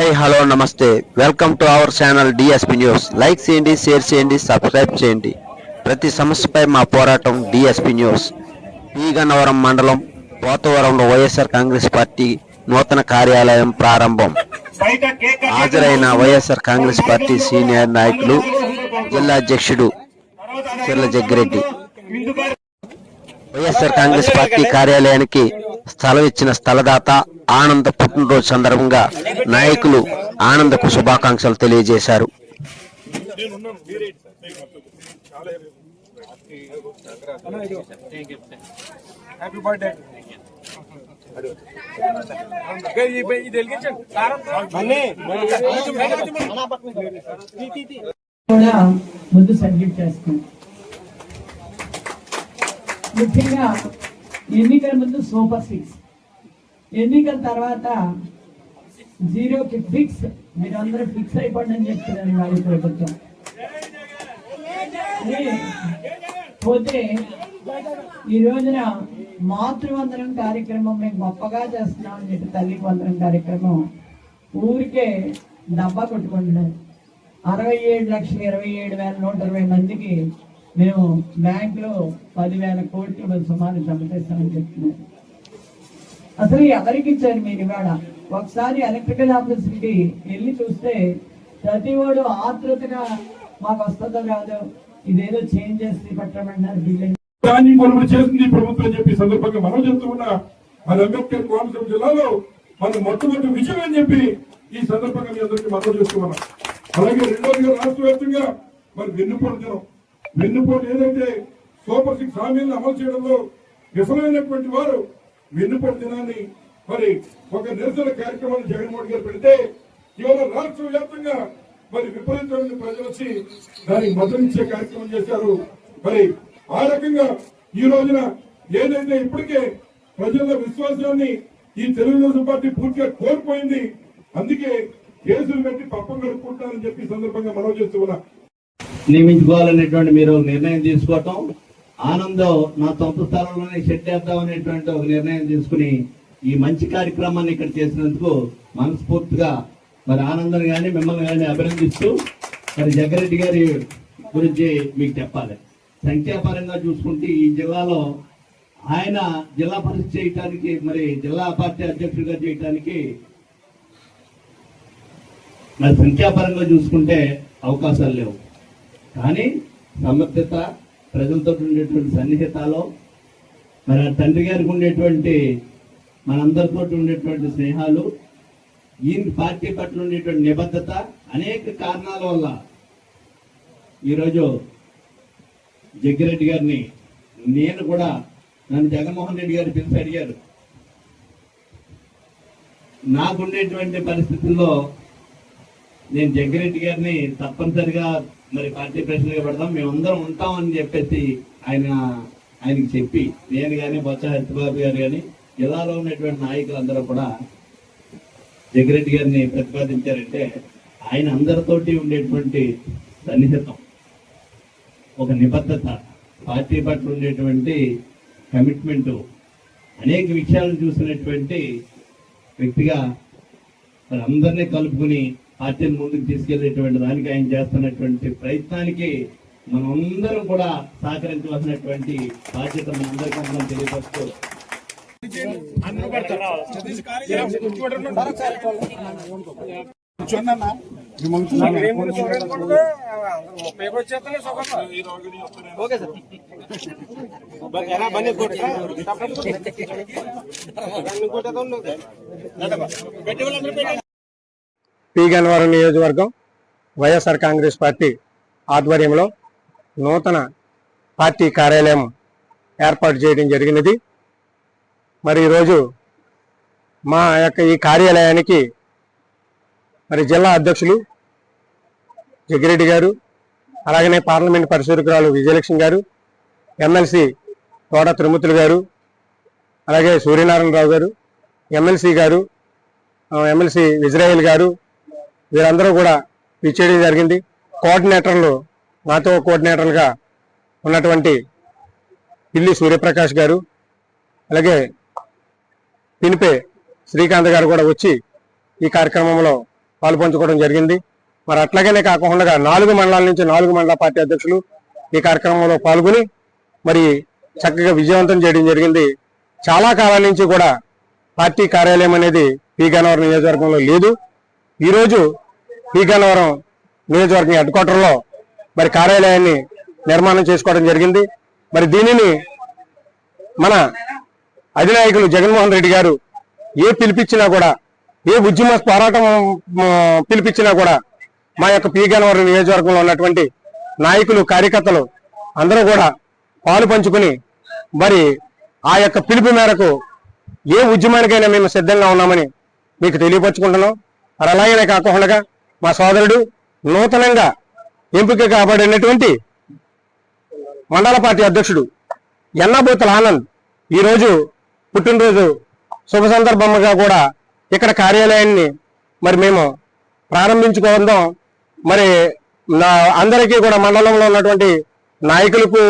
Hi hello నమస్తే. Welcome to our channel DSP news. Like చేయండి share చేయండి subscribe చేయండి. ప్రతి సమస్యపై మా పోరాటం డిఎస్పి న్యూస్. పీగన్నవరం మండలం పోతవరంలో వైఎస్ఆర్ కాంగ్రెస్ పార్టీ నూతన కార్యాలయం ప్రారంభం. హాజరైన వైఎస్ఆర్ కాంగ్రెస్ పార్టీ సీనియర్ నాయకులు జిల్లా అధ్యక్షుడు Chirla Jaggireddy. YSR Congress party కార్యాలయానికి స్థలం ఇచ్చిన స్థలదాత ఆనంద పుట్టినరోజు సందర్భంగా నాయకులు ఆనందకు శుభాకాంక్షలు తెలియజేశారు. ముందు సర్టిఫికేట్ చేస్తాం. ముఖ్యంగా ఎన్నికల ముందు సూపర్ సిక్స్. ఎన్నికల తర్వాత జీరోకి ఫిక్స్ మీరందరూ ఫిక్స్ అయిపోండి అని చెప్తున్నారు వారి ప్రభుత్వం. పోతే ఈ రోజున మాతృవందనం కార్యక్రమం మేము గొప్పగా చేస్తున్నామని చెప్పి తల్లికి వందనం కార్యక్రమం. ఊరికే డబ్బా కొట్టుకుంటున్నారు. అరవై ఏడు లక్షల ఇరవై ఏడు వేల నూట ఇరవై మందికి మేము బ్యాంకులో పదివేల కోట్లు సుమారు జమ చేస్తామని చెప్తున్నారు. అసలు ఎవరికి ఇచ్చారు మీరు ఇవాళ? ఒకసారి ఎలక్ట్రికల్ ఆఫీస్కి వెళ్ళి చూస్తే ప్రతి వాడు ఆతృతగా మాకు వస్తుందో కాదు ఇదేదో చేంజ్ చేసి పట్టమన్నారు బిల్లు దాన్ని కొనుగోలు చేసింది ప్రభుత్వం చెప్పి సందర్భంగా మనం చెప్తూ మన అంబేద్కర్ కోనసీమ జిల్లాలో మన మొట్టమొదటి విజయం అని చెప్పి ఈ సందర్భంగా మీ అందరికీ మనం చేస్తున్నాం అలాగే రెండోదిగా రాష్ట్ర వ్యాప్తంగా మరి వెన్నుపోటు దినం వెన్నుపోటు ఏదైతే సూపర్ సిక్స్ హామీలను అమలు చేయడంలో విఫలమైనటువంటి వారు వెన్నుపోటు దినాన్ని మరి ఒక నిరసన కార్యక్రమాన్ని జగన్మోహన్ గారు పెడితే ఇవాళ రాష్ట్ర వ్యాప్తంగా మరి విపరీతమైన ప్రజలు వచ్చి దానికి మద్దతిచ్చే కార్యక్రమం చేశారు. మరి ఆ రకంగా ఈ రోజున ఏదైతే ఇప్పటికే ప్రజల విశ్వాసాన్ని ఈ తెలుగుదేశం పార్టీ పూర్తిగా కోల్పోయింది అందుకే కేసులు పెట్టి పప్పం కలుపుకుంటారని చెప్పి సందర్భంగా మనవి చేస్తూ ఉన్నా. నియమించుకోవాలనేటువంటి మీరు నిర్ణయం తీసుకోవటం ఆనందం నా సొంత స్థలంలోనే షెడ్ వేద్దాం అనేటువంటి ఒక నిర్ణయం తీసుకుని ఈ మంచి కార్యక్రమాన్ని ఇక్కడ చేసినందుకు మనస్ఫూర్తిగా మరి ఆనందం కానీ మిమ్మల్ని కానీ అభినందిస్తూ మరి జగ్గారెడ్డి గారి గురించి మీకు చెప్పాలి. సంఖ్యాపరంగా చూసుకుంటే ఈ జిల్లాలో ఆయన జిల్లా పరిషత్ చేయటానికి మరి జిల్లా పార్టీ అధ్యక్షుడిగా చేయటానికి మరి సంఖ్యాపరంగా చూసుకుంటే అవకాశాలు లేవు. కానీ సమర్థత ప్రజలతో ఉండేటువంటి సన్నిహితాలు మరి ఆ తండ్రి గారికి ఉండేటువంటి మనందరితో ఉండేటువంటి స్నేహాలు ఈ పార్టీ పట్ల ఉండేటువంటి నిబద్ధత అనేక కారణాల వల్ల ఈరోజు జగ్గిరెడ్డి గారిని నేను కూడా నన్ను జగన్మోహన్ రెడ్డి గారు పిలిచి అడిగారు. నాకుండేటువంటి పరిస్థితుల్లో నేను జగ్గిరెడ్డి గారిని తప్పనిసరిగా మరి పార్టీ ప్రెసిడెంట్గా పెడతాం మేమందరం ఉంటామని చెప్పేసి ఆయన ఆయనకి చెప్పి నేను కానీ బొత్స హరిబాబు గారు కానీ జిల్లాలో ఉన్నటువంటి నాయకులందరూ కూడా జగ్గిరెడ్డి గారిని ప్రతిపాదించారంటే ఆయన అందరితోటి ఉండేటువంటి సన్నిహితం ఒక నిబద్ధత. పార్టీ పట్ల ఉండేటువంటి కమిట్మెంటు అనేక విషయాలను చూసినటువంటి వ్యక్తిగా మరి అందరినీ కలుపుకుని పార్టీని ముందుకు తీసుకెళ్ళేటువంటి దానికి ఆయన చేస్తున్నటువంటి ప్రయత్నానికి మనందరం కూడా సహకరించవలసినటువంటి బాధ్యత మనందరికీ మనం తెలియపరుస్తూ ముప్పై పి గన్నవరం నియోజకవర్గం వైఎస్ఆర్ కాంగ్రెస్ పార్టీ ఆధ్వర్యంలో నూతన పార్టీ కార్యాలయం ఏర్పాటు చేయడం జరిగినది. మరి ఈరోజు మా యొక్క ఈ కార్యాలయానికి మరి జిల్లా అధ్యక్షులు జగ్గిరెడ్డి గారు అలాగనే పార్లమెంట్ పరిశోధకురాలు విజయలక్ష్మి గారు ఎమ్మెల్సీ తోడ తిరుమతులు గారు అలాగే సూర్యనారాయణరావు గారు ఎమ్మెల్సీ గారు ఎమ్మెల్సీ ఇజ్రాయిల్ గారు వీరందరూ కూడా ఇచ్చేయడం జరిగింది. కోఆర్డినేటర్లు నాతో కోఆర్డినేటర్లుగా ఉన్నటువంటి పిల్లి సూర్యప్రకాష్ గారు అలాగే పినిపే శ్రీకాంత్ గారు కూడా వచ్చి ఈ కార్యక్రమంలో పాల్పంచుకోవడం జరిగింది. మరి అట్లాగనే కాకుండా నాలుగు మండలాల నుంచి నాలుగు మండల పార్టీ అధ్యక్షులు ఈ కార్యక్రమంలో పాల్గొని మరి చక్కగా విజయవంతం చేయడం జరిగింది. చాలా కాలం నుంచి కూడా పార్టీ కార్యాలయం అనేది పి గన్నవరం నియోజకవర్గంలో లేదు. ఈరోజు పి నియోజకవర్గం హెడ్ క్వార్టర్లో మరి కార్యాలయాన్ని నిర్మాణం చేసుకోవడం జరిగింది. మరి దీనిని మన అధినాయకులు జగన్మోహన్ రెడ్డి గారు ఏ పిలిపించినా కూడా ఏ ఉద్యమ పోరాటం పిలిపించినా కూడా మా యొక్క పి. నియోజకవర్గంలో ఉన్నటువంటి నాయకులు కార్యకర్తలు అందరూ కూడా పాలు పంచుకుని మరి ఆ యొక్క పిలుపు మేరకు ఏ ఉద్యమానికైనా మేము సిద్ధంగా ఉన్నామని మీకు తెలియపరుచుకుంటున్నాం. మరి అలాగే కాకుండా మా సోదరుడు నూతనంగా ఎంపిక కాబడినటువంటి మండల పార్టీ అధ్యక్షుడు ఎన్నబోతుల ఆనంద్ ఈరోజు పుట్టినరోజు శుభ సందర్భంగా కూడా ఇక్కడ కార్యాలయాన్ని మరి మేము ప్రారంభించుకోవడం మరి నా అందరికీ కూడా మండలంలో ఉన్నటువంటి నాయకులకు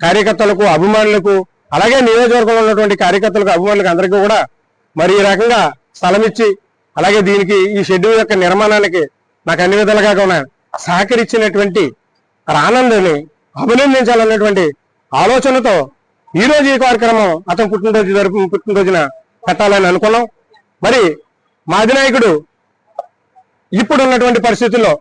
కార్యకర్తలకు అభిమానులకు అలాగే నియోజకవర్గంలో ఉన్నటువంటి కార్యకర్తలకు అభిమానులకు అందరికీ కూడా మరి ఈ రకంగా స్థలం ఇచ్చి అలాగే దీనికి ఈ షెడ్యూల్ యొక్క నిర్మాణానికి నాకు అన్ని విధాలుగా కూడా సహకరించినటువంటి ఆనందని అభినందించాలన్నటువంటి ఆలోచనతో ఈ రోజు ఈ కార్యక్రమం అతను పుట్టినరోజు జరుపు పుట్టినరోజున పెట్టాలని అనుకున్నాం. మరి మా అధినాయకుడు ఇప్పుడు ఉన్నటువంటి పరిస్థితుల్లో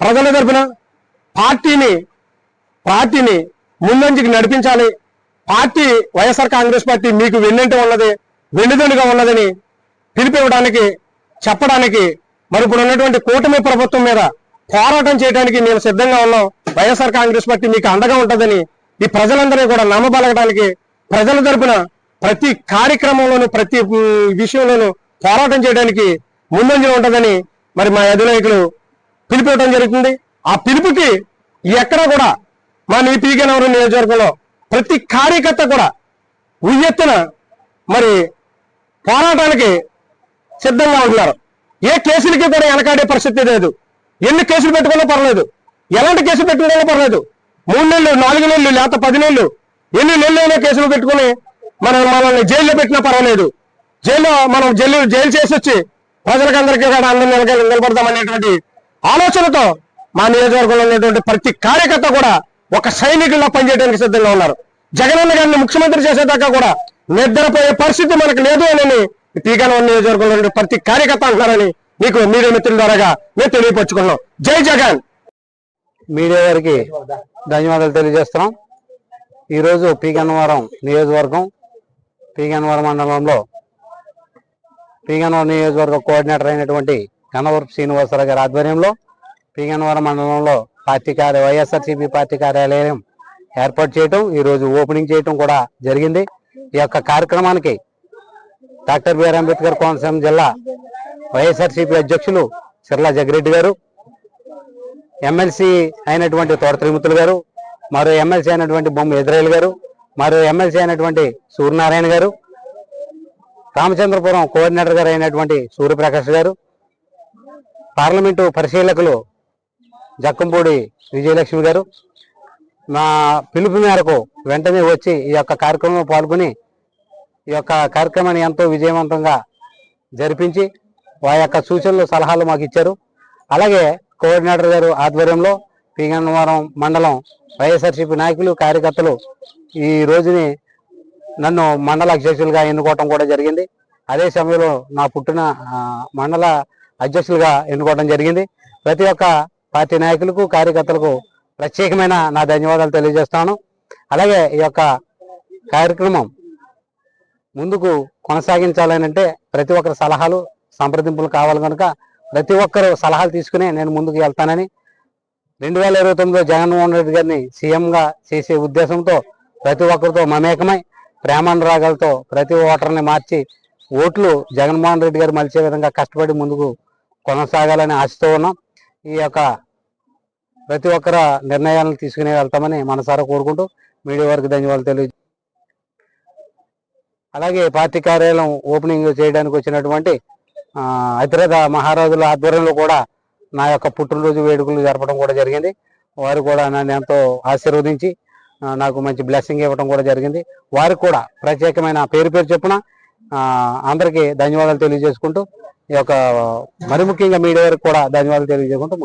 ప్రజల తరఫున పార్టీని పార్టీని ముందంజకి నడిపించాలి. పార్టీ వైఎస్ఆర్ కాంగ్రెస్ పార్టీ మీకు వెన్నంటే ఉన్నది వెన్నుదండుగా ఉన్నదని పిలిపివ్వడానికి చెప్పడానికి మరి ఇప్పుడు ఉన్నటువంటి కూటమి ప్రభుత్వం మీద పోరాటం చేయడానికి మేము సిద్ధంగా ఉన్నాం. వైఎస్ఆర్ కాంగ్రెస్ పార్టీ మీకు అండగా ఉంటుందని ఈ ప్రజలందరినీ కూడా నమ్మబలగడానికి ప్రజల తరపున ప్రతి కార్యక్రమంలోనూ ప్రతి విషయంలోనూ పోరాటం చేయడానికి ముందంజలో ఉంటుందని మరి మా అధినాయకులు పిలిపివ్వడం జరుగుతుంది. ఆ పిలుపుకి ఎక్కడ కూడా మా నీ పీగనవరం నియోజకవర్గంలో ప్రతి కార్యకర్త కూడా ఉయ్యెత్తున మరి పోరాటానికి సిద్ధంగా ఉంటున్నారు. ఏ కేసులకి కూడా వెనకాడే పరిస్థితి లేదు. ఎన్ని కేసులు పెట్టుకున్నా పర్లేదు. ఎలాంటి కేసులు పెట్టుకున్నా పర్లేదు. మూడు నెలలు నాలుగు నెలలు లేకపోతే పది నెలలు. ఎన్ని నెలలైనా కేసులు పెట్టుకుని మనం మనల్ని జైల్లో పెట్టినా పర్వాలేదు. జైల్లో మనం జైలు జైలు చేసి వచ్చి ప్రజలకందరికీ కూడా అందరం నిలబ నిలబడదామనేటువంటి ఆలోచనతో మా నియోజకవర్గంలో ఉన్నటువంటి ప్రతి కార్యకర్త కూడా ఒక సైనికుల్లో పనిచేయడానికి సిద్ధంగా ఉన్నారు. జగనన్న గారిని ముఖ్యమంత్రి చేసేదాకా కూడా నిద్రపోయే పరిస్థితి మనకు లేదు అని టీకానవరం నియోజకవర్గంలో ప్రతి కార్యకర్త అంటున్నారని మీకు మీడియా మిత్రుల ద్వారాగా మేము తెలియపరుచుకున్నాం. జై జగన్! మీడియా గారికి ధన్యవాదాలు తెలియజేస్తున్నాం. ఈరోజు పీగన్నవరం నియోజకవర్గం పీగన్నవరం మండలంలో పీగన్నవరం నియోజకవర్గ కోఆర్డినేటర్ అయినటువంటి గన్నవరపు శ్రీనివాసరావు గారి ఆధ్వర్యంలో పీగన్నవరం మండలంలో పార్టీ కార్య వైఎస్ఆర్సీపీ పార్టీ కార్యాలయం ఏర్పాటు చేయటం ఈరోజు ఓపెనింగ్ చేయటం కూడా జరిగింది. ఈ యొక్క కార్యక్రమానికి డాక్టర్ బిఆర్ అంబేద్కర్ కోనసీమ జిల్లా వైఎస్ఆర్సీపీ అధ్యక్షులు సిర్లా జగిరెడ్డి గారు ఎమ్మెల్సీ అయినటువంటి తోట త్రిమూర్తులు గారు మరో ఎమ్మెల్సీ అయినటువంటి బొమ్మ ఎదురైలు గారు మరో ఎమ్మెల్సీ అయినటువంటి సూర్యనారాయణ గారు రామచంద్రపురం కోఆర్డినేటర్ గారు అయినటువంటి సూర్యప్రకాష్ గారు పార్లమెంటు పరిశీలకులు జక్కంపూడి విజయలక్ష్మి గారు. మా పిలుపు మేరకు వెంటనే వచ్చి ఈ యొక్క కార్యక్రమంలో పాల్గొని ఈ యొక్క కార్యక్రమాన్ని ఎంతో విజయవంతంగా జరిపించి వారి యొక్క సూచనలు సలహాలు మాకు ఇచ్చారు. అలాగే కోఆర్డినేటర్ గారు ఆధ్వర్యంలో పీగన్నవరం మండలం వైఎస్ఆర్సీపీ నాయకులు కార్యకర్తలు ఈ రోజుని నన్ను మండల అధ్యక్షులుగా ఎన్నుకోవటం కూడా జరిగింది. అదే సమయంలో నా పుట్టిన మండల అధ్యక్షులుగా ఎన్నుకోవడం జరిగింది. ప్రతి ఒక్క పార్టీ నాయకులకు కార్యకర్తలకు ప్రత్యేకమైన నా ధన్యవాదాలు తెలియజేస్తాను. అలాగే ఈ యొక్క కార్యక్రమం ముందుకు కొనసాగించాలని అంటే ప్రతి ఒక్కరి సలహాలు సంప్రదింపులు కావాలి కనుక ప్రతి ఒక్కరు సలహాలు తీసుకుని నేను ముందుకు వెళ్తానని రెండు వేల ఇరవై తొమ్మిదిలో జగన్మోహన్ రెడ్డి గారిని సీఎంగా చేసే ఉద్దేశంతో ప్రతి ఒక్కరితో మమేకమై ప్రేమానురాగాలతో ప్రతి ఓటర్ని మార్చి ఓట్లు జగన్మోహన్ రెడ్డి గారు మలిచే విధంగా కష్టపడి ముందుకు కొనసాగాలని ఆశతో ఉన్నాం. ఈ యొక్క ప్రతి ఒక్కర నిర్ణయాలను తీసుకునే వెళ్తామని మనసారా కోరుకుంటూ మీడియా వారికి ధన్యవాదాలు తెలియ అలాగే పార్టీ కార్యాలయం ఓపెనింగ్ చేయడానికి వచ్చినటువంటి హైదరాబాద్ మహారాజుల ఆధ్వర్యంలో కూడా నా యొక్క పుట్టినరోజు వేడుకలు జరపడం కూడా జరిగింది. వారు కూడా నన్ను ఎంతో ఆశీర్వదించి నాకు మంచి బ్లెస్సింగ్ ఇవ్వడం కూడా జరిగింది. వారికి కూడా ప్రత్యేకమైన పేరు పేరు చెప్పున అందరికీ ధన్యవాదాలు తెలియజేసుకుంటూ ఈ యొక్క మరి ముఖ్యంగా మీడియా వారికి కూడా ధన్యవాదాలు తెలియజేసుకుంటూ